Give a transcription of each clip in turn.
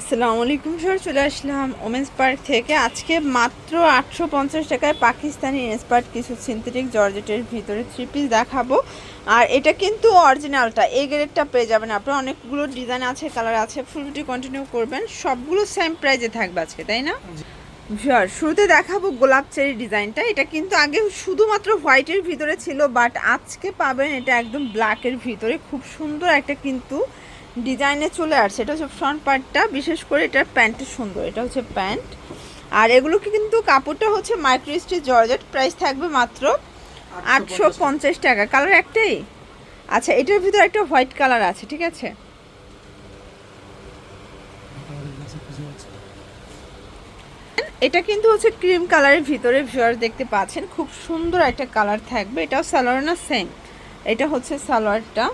আসসালামু আলাইকুম স্যার চলে আসলাম ওমেন্স পার্ক থেকে। আজকে মাত্র আটশো পঞ্চাশ টাকায় পাকিস্তানি ইন্সপার্ট কিছু সিনথেটিক জর্জেটের ভিতরে থ্রি পিস দেখাবো। আর এটা কিন্তু অরিজিনালটা এই গ্রেডটা পেয়ে যাবেন আপনার। অনেকগুলো ডিজাইন আছে কালার আছে ফুল ভিডিও কন্টিনিউ করবেন। সবগুলো সেম প্রাইজে থাকবে আজকে তাই না? শিওর শুরুতে দেখাবো গোলাপ চেরি ডিজাইনটা এটা কিন্তু আগে শুধুমাত্র হোয়াইটের ভিতরে ছিল বাট আজকে পাবেন এটা একদম ব্ল্যাকের ভিতরে। খুব সুন্দর একটা কিন্তু ডিজাইনে চলে আসছে। এটা হচ্ছে ফ্রন্ট পার্টটা বিশেষ করে এটার প্যান্টটা সুন্দর। এটা হচ্ছে প্যান্ট আর এগুলোকে কিন্তু কাপড়টা হচ্ছে মাইক্রোস্টিচ জর্জেট প্রাইস থাকবে মাত্র আটশো পঞ্চাশ টাকা। কালার একটাই? আচ্ছা এটার ভিতরে একটা হোয়াইট কালার আছে ঠিক আছে? এটা কিন্তু হচ্ছে ক্রিম কালারের ভিতরে ভিউয়ার দেখতে পাচ্ছেন। খুব সুন্দর একটা কালার থাকবে। এটাও সালোয়ার না সেম এটা হচ্ছে সালোয়ারটা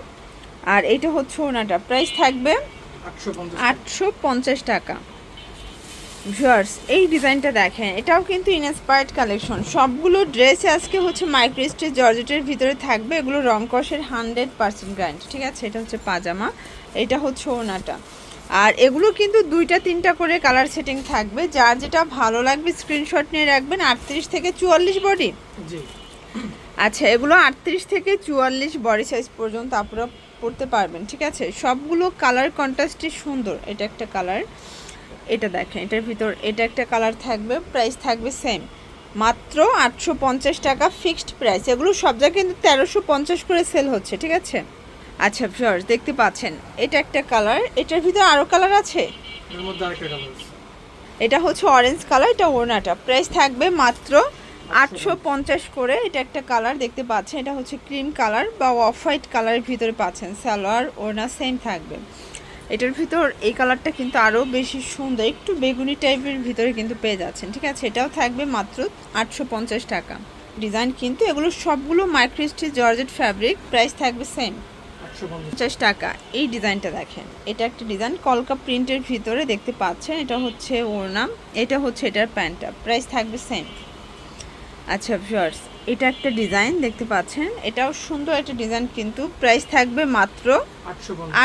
আর এটা হচ্ছে ওনাটা। প্রাইস থাকবে আটশো পঞ্চাশ টাকা। ভিউয়ার্স এই ডিজাইনটা দেখেন এটাও কিন্তু ইনস্পায়ার্ড কালেকশন সবগুলো ড্রেসে আজকে হচ্ছে মাইক্রোস্টেজ জর্জেটের ভিতরে থাকবে এগুলো রং কষের হান্ড্রেড পার্সেন্ট গ্যারান্টি ঠিক আছে এটা হচ্ছে পাজামা এটা হচ্ছে ওনাটা। আর এগুলো কিন্তু দুইটা তিনটা করে কালার সেটিং থাকবে। যার যেটা ভালো লাগবে স্ক্রিনশট নিয়ে রাখবেন আটত্রিশ থেকে চুয়াল্লিশ বডি জি। আচ্ছা এগুলো আটত্রিশ থেকে চুয়াল্লিশ বডি সাইজ পর্যন্ত আপনারা পড়তে পারবেন ঠিক আছে? সবগুলো কালার কন্ট্রাস্টই সুন্দর। এটা একটা কালার এটা দেখেন এটার ভিতর এটা একটা কালার থাকবে প্রাইস থাকবে সেম মাত্র আটশো পঞ্চাশ টাকা ফিক্সড প্রাইস এগুলো সব জায়গায় কিন্তু তেরোশো পঞ্চাশ করে সেল হচ্ছে ঠিক আছে? আচ্ছা ভিউয়ার্স দেখতে পাচ্ছেন এটা একটা কালার এটার ভিতর আরও কালার আছে? কালার এটা হচ্ছে অরেঞ্জ কালার এটা ওড়নাটা। প্রাইস থাকবে মাত্র আটশো পঞ্চাশ করে এটা একটা কালার দেখতে পাচ্ছেন। এটা হচ্ছে ক্রিম কালার বা অফ হোয়াইট কালারের ভিতরে পাচ্ছেন। সালোয়ার, ওড়না সেম থাকবে। এটার ভিতর এই কালারটা কিন্তু আরও বেশি সুন্দর, একটু বেগুনি টাইপের ভিতরে কিন্তু পেয়ে যাচ্ছেন, ঠিক আছে? এটাও থাকবে মাত্র আটশো পঞ্চাশ টাকা। ডিজাইন কিন্তু এগুলো সবগুলো মাইক্রোস্টিচ জর্জেট ফ্যাব্রিক, প্রাইস থাকবে সেম। পঞ্চাশ টাকা। এই ডিজাইনটা দেখেন। এটা একটা ডিজাইন কলকা প্রিন্টের ভিতরে দেখতে পাচ্ছেন। এটা হচ্ছে ওড়না, এটা হচ্ছে এটার প্যান্টটা, প্রাইস থাকবে সেম। আচ্ছা ভিউয়ার্স এটা একটা ডিজাইন দেখতে পাচ্ছেন। এটাও সুন্দর একটা ডিজাইন কিন্তু প্রাইস থাকবে মাত্র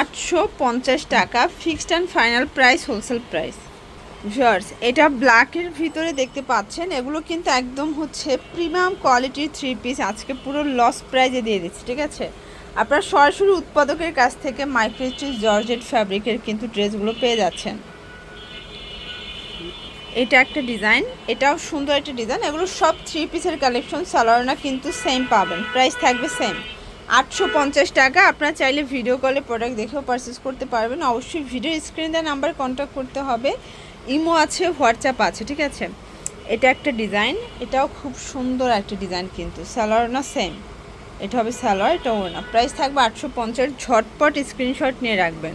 আটশো পঞ্চাশ। টাকা fixed and final price wholesale price viewers এটা ব্ল্যাকের ভিতরে দেখতে পাচ্ছেন এগুলো কিন্তু একদম হচ্ছে প্রিমিয়াম কোয়ালিটির থ্রি পিস আজকে পুরো লস প্রাইজে দিয়ে দিচ্ছি ঠিক আছে? আপনারা সরাসরি উৎপাদকের কাছ থেকে মাইক্রোস্টিচ জর্জেট ফ্যাব্রিকের কিন্তু ড্রেসগুলো পেয়ে যাচ্ছেন। এটা একটা ডিজাইন, এটাও সুন্দর একটা ডিজাইন। এগুলো সব থ্রি পিসের কালেকশন সালোয়ারনা কিন্তু সেম পাবেন। প্রাইস থাকবে সেম আটশো পঞ্চাশ টাকা, আপনারা চাইলে ভিডিও কলে প্রোডাক্ট দেখেও পারচেস করতে পারবেন। অবশ্যই ভিডিও স্ক্রিন দেওয়া নাম্বার কন্ট্যাক্ট করতে হবে। ইমো আছে হোয়াটসঅ্যাপ আছে, ঠিক আছে? এটা একটা ডিজাইন, এটাও খুব সুন্দর একটা ডিজাইন কিন্তু। সালোয়ারনা সেম এটা হবে সালোয়ার, এটা ওড়না। প্রাইস থাকবে আটশো পঞ্চাশ, ঝটপট স্ক্রিনশট নিয়ে রাখবেন।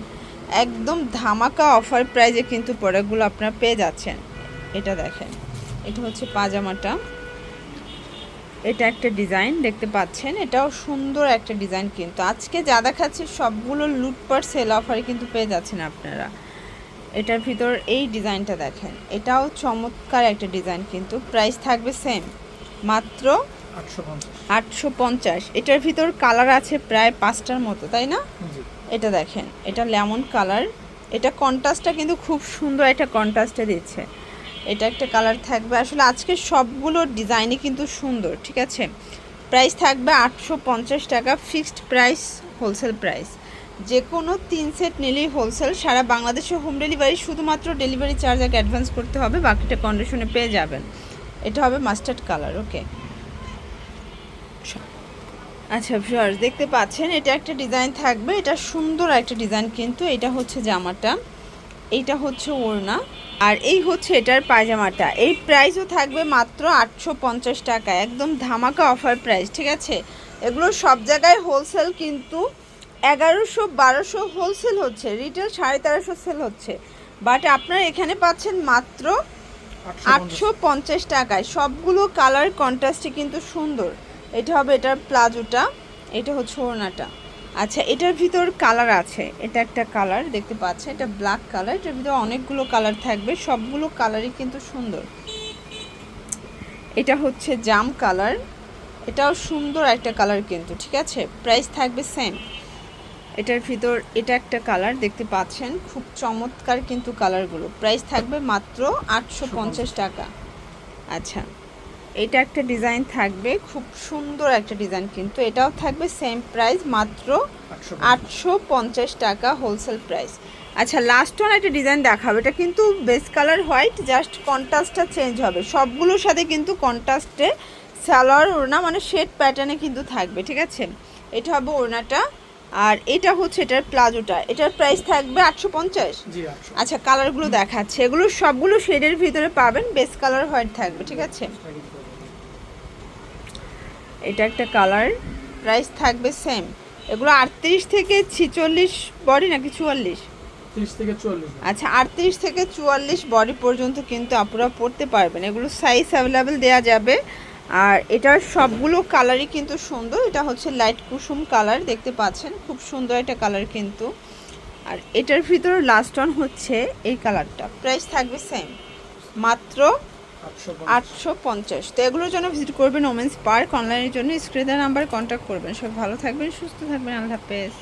একদম ধামাকা অফার প্রাইজে কিন্তু প্রোডাক্টগুলো আপনারা পেয়ে যাচ্ছেন। এটা দেখেন। এটা হচ্ছে পাজামাটা। এটা একটা ডিজাইন দেখতে পাচ্ছেন? এটাও সুন্দর একটা ডিজাইন কিন্তু। আজকে যা দেখাচ্ছে সবগুলো লুটপাট সেল অফারে কিন্তু পেয়ে যাচ্ছেন আপনারা। এটার ভিতর এই ডিজাইনটা দেখেন। এটাও চমৎকার একটা ডিজাইন কিন্তু। প্রাইস থাকবে সেম মাত্র আটশো পঞ্চাশ। এটার ভিতর কালার আছে প্রায় পাঁচটার মতো তাই না? এটা দেখেন। এটা লেমন কালার। এটা কন্ট্রাস্টটা কিন্তু খুব সুন্দর একটা কন্ট্রাস্টে দিচ্ছে। এটা একটা কালার থাকবে। আসলে আজকে সবগুলো ডিজাইনই কিন্তু সুন্দর, ঠিক আছে? প্রাইস থাকবে আটশো পঞ্চাশ টাকা ফিক্সড প্রাইস হোলসেল প্রাইস যে কোনো তিন সেট নিলেই হোলসেল সারা বাংলাদেশে হোম ডেলিভারি শুধুমাত্র ডেলিভারি চার্জ আগে অ্যাডভান্স করতে হবে, বাকিটা কন্ডিশনে পেয়ে যাবেন। এটা হবে মাস্টার্ড কালার ওকে আচ্ছা ভিউয়ার্স দেখতে পাচ্ছেন, এটা একটা ডিজাইন থাকবে, এটা সুন্দর একটা ডিজাইন কিন্তু, এটা হচ্ছে জামাটা। এইটা হচ্ছে ওড়না, আর এই হচ্ছে এটার পায়জামাটা। এই প্রাইসও থাকবে মাত্র আটশো পঞ্চাশ টাকা, একদম ধামাকা অফার প্রাইস ঠিক আছে? এগুলো সব জায়গায় হোলসেল কিন্তু এগারোশো বারোশো হোলসেল হচ্ছে রিটেল সাড়ে তেরোশো সেল হচ্ছে। বাট আপনারা এখানে পাচ্ছেন মাত্র আটশো পঞ্চাশ টাকায়। সবগুলো কালার কন্ট্রাস্টে কিন্তু সুন্দর। এটা হবে এটার প্লাজোটা, এটা হচ্ছে ওড়নাটা। আচ্ছা এটার ভিতর কালার আছে। এটা একটা কালার দেখতে পাচ্ছেন? এটা ব্ল্যাক কালার এটার ভিতর অনেকগুলো কালার থাকবে। সবগুলো কালারই কিন্তু সুন্দর। এটা হচ্ছে জাম কালার এটাও সুন্দর একটা কালার কিন্তু, ঠিক আছে? প্রাইস থাকবে সেম এটার ভিতর এটা একটা কালার দেখতে পাচ্ছেন? খুব চমৎকার কিন্তু কালারগুলো প্রাইস থাকবে মাত্র আটশো পঞ্চাশ টাকা। আচ্ছা। এটা একটা ডিজাইন থাকবে খুব সুন্দর একটা ডিজাইন কিন্তু। এটাও থাকবে সেম প্রাইস মাত্র আটশো পঞ্চাশ। টাকা হোলসেল প্রাইস আচ্ছা লাস্ট ওয়ান একটা ডিজাইন দেখাবো। এটা কিন্তু বেস কালার হোয়াইট জাস্ট কন্ট্রাস্টটা চেঞ্জ হবে। সবগুলোর সাথে কিন্তু কন্ট্রাস্টে সালোয়ার ওড়না মানে শেড প্যাটার্নে কিন্তু থাকবে ঠিক আছে? এটা হবে ওড়নাটা। আর এটা হচ্ছে এটার প্লাজোটা। এটার প্রাইস থাকবে আটশো পঞ্চাশ? আচ্ছা কালারগুলো দেখাচ্ছে। এগুলো সবগুলো শেডের ভিতরে পাবেন বেস কালার হোয়াইট থাকবে ঠিক আছে? এটা একটা কালার। প্রাইস থাকবে সেম এগুলো আটত্রিশ থেকে ছিচল্লিশ বডি নাকি চুয়াল্লিশ? তিরিশ থেকে চুয়াল্লিশ আচ্ছা আটত্রিশ থেকে চুয়াল্লিশ বডি পর্যন্ত কিন্তু আপনারা পড়তে পারবেন। এগুলো সাইজ অ্যাভেলেবেল দেওয়া যাবে। আর এটার সবগুলো কালারই কিন্তু সুন্দর। এটা হচ্ছে লাইট কুসুম কালার দেখতে পাচ্ছেন? খুব সুন্দর একটা কালার কিন্তু। আর এটার ভিতর লাস্ট অন হচ্ছে এই কালারটা প্রাইস থাকবে সেম মাত্র আটশো পঞ্চাশ। তো এগুলোর জন্য ভিজিট করবেন ওমেন্স পার্ক। অনলাইনের জন্য স্ক্রিনের নাম্বার কন্ট্যাক্ট করবেন। সব ভালো থাকবেন, সুস্থ থাকবেন। আল্লাহ হাফেজ।